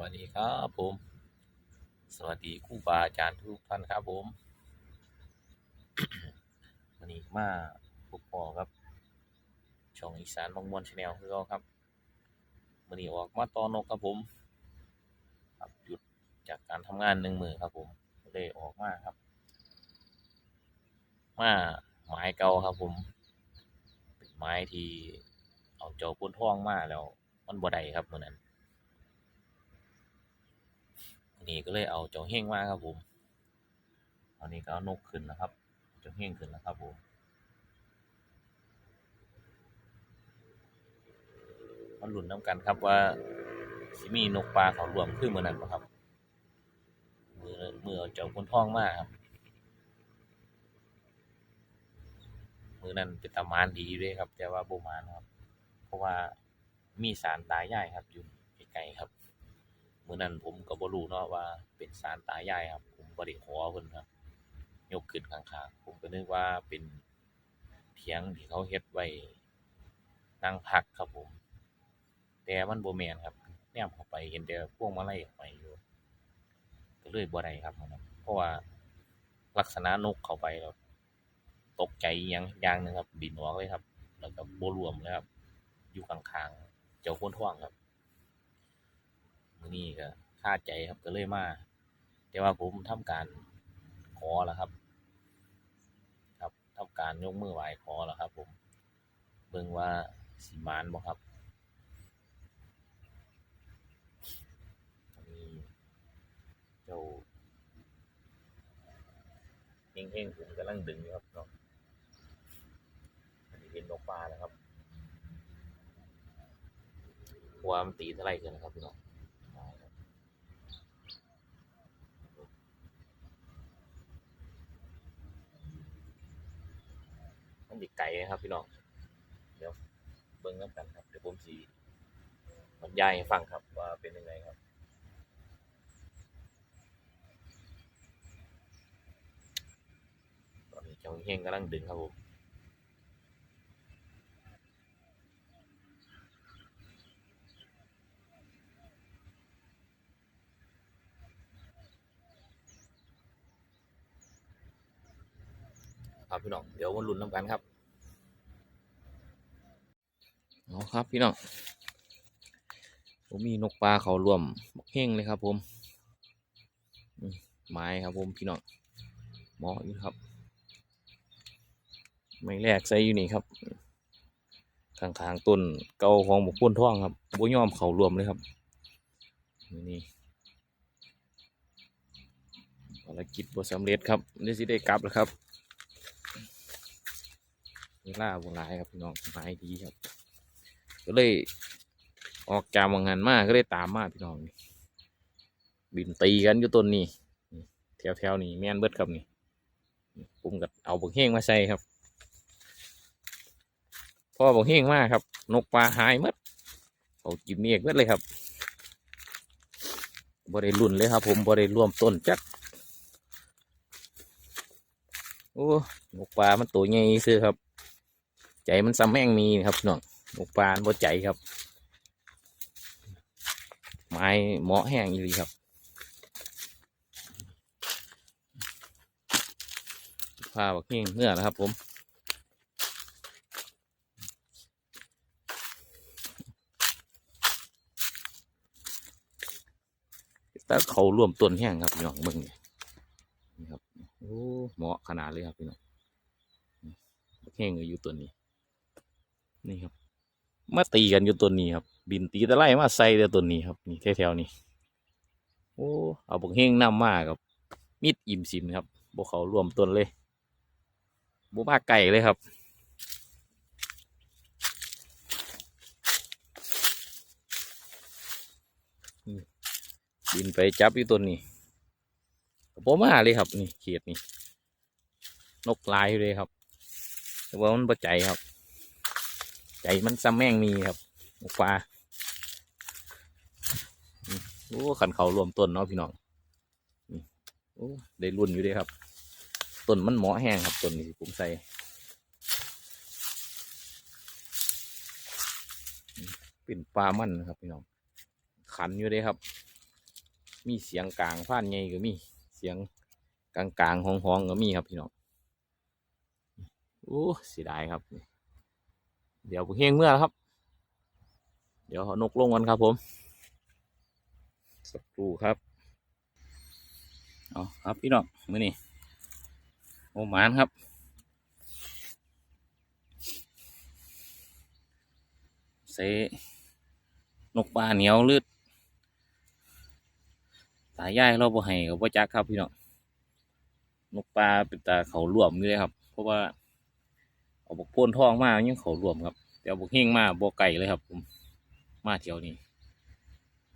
วัสดีครับผม สวัสดีครูบาอาจารย์ทุกท่านครับผมวันนี้มาพบปอครับ ช่องอีสานบางมวลชาแนลคือเราครับวันนี้ออกมาตอนนกครับผมครับหยุดจากการทำงานหนึ่งมือครับผมก็เลยออกมาครับ มาไม้เก่าครับผม เป็นไม้ที่เอาเจ้าปุ้นท่องมาแล้ว มันบ่ได้ครับเมื่อนั้น นี้ก็เลยเอาเจ้าเฮงมาครับผมตอนนี้ก็เอานกขึ้นนะครับ เจ้าเฮงขึ้นนะครับผมมาลุ้นน้ำกันครับว่าสิมีนกปลาเขารวมขึ้นเมื่อนั้นปะครับมือมือเอาเจ้าคนท้องมากครับมือนั้นเป็นตามานดีด้วยครับ แต่ว่าโบมานครับ เพราะว่ามีสารตายายครับอยู่ไกลๆครับ มื่อนั้นผมก็บ่รู้เนาะว่าเป็นสารตายายครับ ผมบ่ได้ขอเพิ่นครับ ยกขึ้นข้างๆผมก็นึกว่าเป็นเถียงที่เขาเฮ็ดไว้นั่งพักครับผม แต่มันบ่แม่นครับแนมเข้าไปเห็นแต่พวงมาลัยออกไปอยู่ก็เลยบ่ได้ครับเพราะว่าลักษณะนกเข้าไปแล้วตกใจอหยังอย่างนึงครับบินออกเลยครับ แล้วก็บ่รวมเลยครับ อยู่ข้างๆเจ้าคนท่วงครับ มื้อนี้ก็คาใจครับก็เลยมา แต่ว่าผมทำการขอแล้วครับ ครับทำการยกมือไหว้ขอแล้วครับ ผมเบิ่งว่าสิมานบ่ครับนี่เจ้าเฮงๆผมกำลังดึงครับเนาะอันนี้เป็นนกปลาแล้วครับเพราะว่ามันตีเท่าไรขึ้นนะครับพี่น้อง ได้ครับ มันดิไก่ครับพี่น้องเดี๋ยวเบิ้งน้ำกันครับเดี๋ยวผมสีบรรยายให้ฟังครับว่าเป็นยังไงครับตอนนี้เจ้าเฮงกำลังดึงครับผม ครับพี่น้องเดี๋ยวมาลุ้นน้ำกันครับเอาครับพี่น้องผมมีนกปลาเขารวมบกเฮงเลยครับ ผมไม้ครับผมพี่น้องหมออยู่ครับ ไม่แรกใส่อยู่นี่ครับข้างๆต้นเก่าของบุกพ้นท่องครับบุยอมเขารวมเลยครับนี่ภารกิจบทสำเร็จครับได้สิได้กลับแล้วครับ เวลาโบราณครับพี่น้องไม้ดีครับ ก็เลยออกจากวางงานมากก็เลยตามมาพี่น้องนี่บินตีกันอยู่ต้นนี้แถวแถวนี้แม่นเบิดครับนี่ผมก็เอาบักเฮงมาใส่ครับพ่อบักเฮงมากครับ นกปลาหายหมดเขากินเมียกเบิดเลยครับบริรุ่นเลยครับ ผมบริรวมต้นจักโอ้นกปลามันตัวใหญ่ซื้อครับ ใจมันซ้ำแม่งมีครับน้องหมกปลาบ่ใจครับ ไม้เหมาะแห้งอีหลีครับผ้าบักเฮงเนื้อนะครับ ผมแต่เขารวมต้นแห้งครับพี่น้องเบิ่งนี่นี่ครับโอ้เหมาะขนาดเลยครับพี่น้องบักเงอยู่ตัวนี้ นี่ครับ มาตีกันอยู่ตัวนี้ครับ บินตีตะไลมาใส่เดียวตัวนี้ครับ นี่แถวๆนี้ โอ้ เอาบกเฮงน้ำมากครับ มิดอิ่มซิมครับบวเขารวมต้นเลยบมาไก่เลยครับบินไปจับอยู่ต้นนี้บมาเลยครับ นี่เขียดนี่ นกลายเลยครับแต่ว่ามันประใจครับ ใจมันซ้ำแม่งมีครับหมูปลาโอ้ขันเขารวมต้นเนาะพี่น้องโอ้ได้รุ่นอยู่เด้ครับต้นมันหมาะแห้งครับต้นนี้ผมใส่เป็นปลามันครับพี่น้องขันอยู่เด้ครับ มีเสียงกลางผ่านไงก็มีเสียงกลางกลางๆห้องห้องๆก็มีครับพี่น้องโอ้เสียดายครับ เดี๋ยวเฮงเมื่อแล้วครับ เดี๋ยวเอนกลงกันครับ ผม สักครู่ครับเอาครับพี่น้องมื่อนี้โอหมานครับเสนกปลาเหนียวลืดตายายเราบ่ให้กับพ่จักครับพี่น้องนกปลาเป็นตาเขารวมอยู่เลยครับ เพราะว่า เอาบกโพนทองมายังเขารวมครับแต่เอาบกเฮงมาบ่ไก่เลยครับผมมาเที่ยวนี้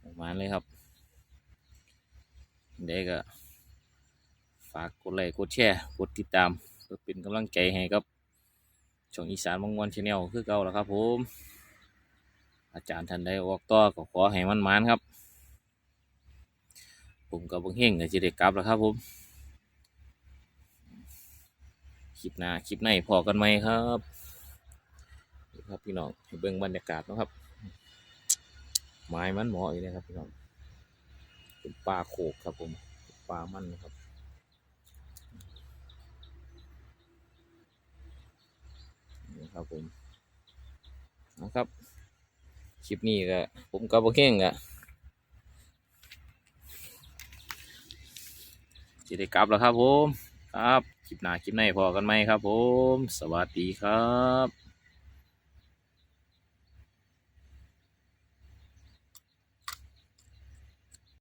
ออกมาเลยครับเด็กก็ฝากกดไลค์กดแชร์กดติดตามเพื่อเป็นกำลังใจให้กับช่องอีสานบางวันชาแนลคือเก่าแล้วครับผม อาจารย์ท่านใดออกต่อก็ขอให้มันมานครับ ผมกับบิ่งเฮงก็จะได้กลับแล้วครับผม คลิปหน้าคลิปในพอกันไหมครับครับพี่น้องเบิ่งบรรยากาศนะครับไม้มันหมาะอยู่นะครับพี่น้องเป็นปลาโขกครับผมปลามันนะครับนี่ครับผมนะครับคลิปนี้ก็ผมกับโอเคงก็จะได้กลับแล้วครับผม ครับคลิปหน้าคลิปในพอกันไหมครับผม สวัสดีครับ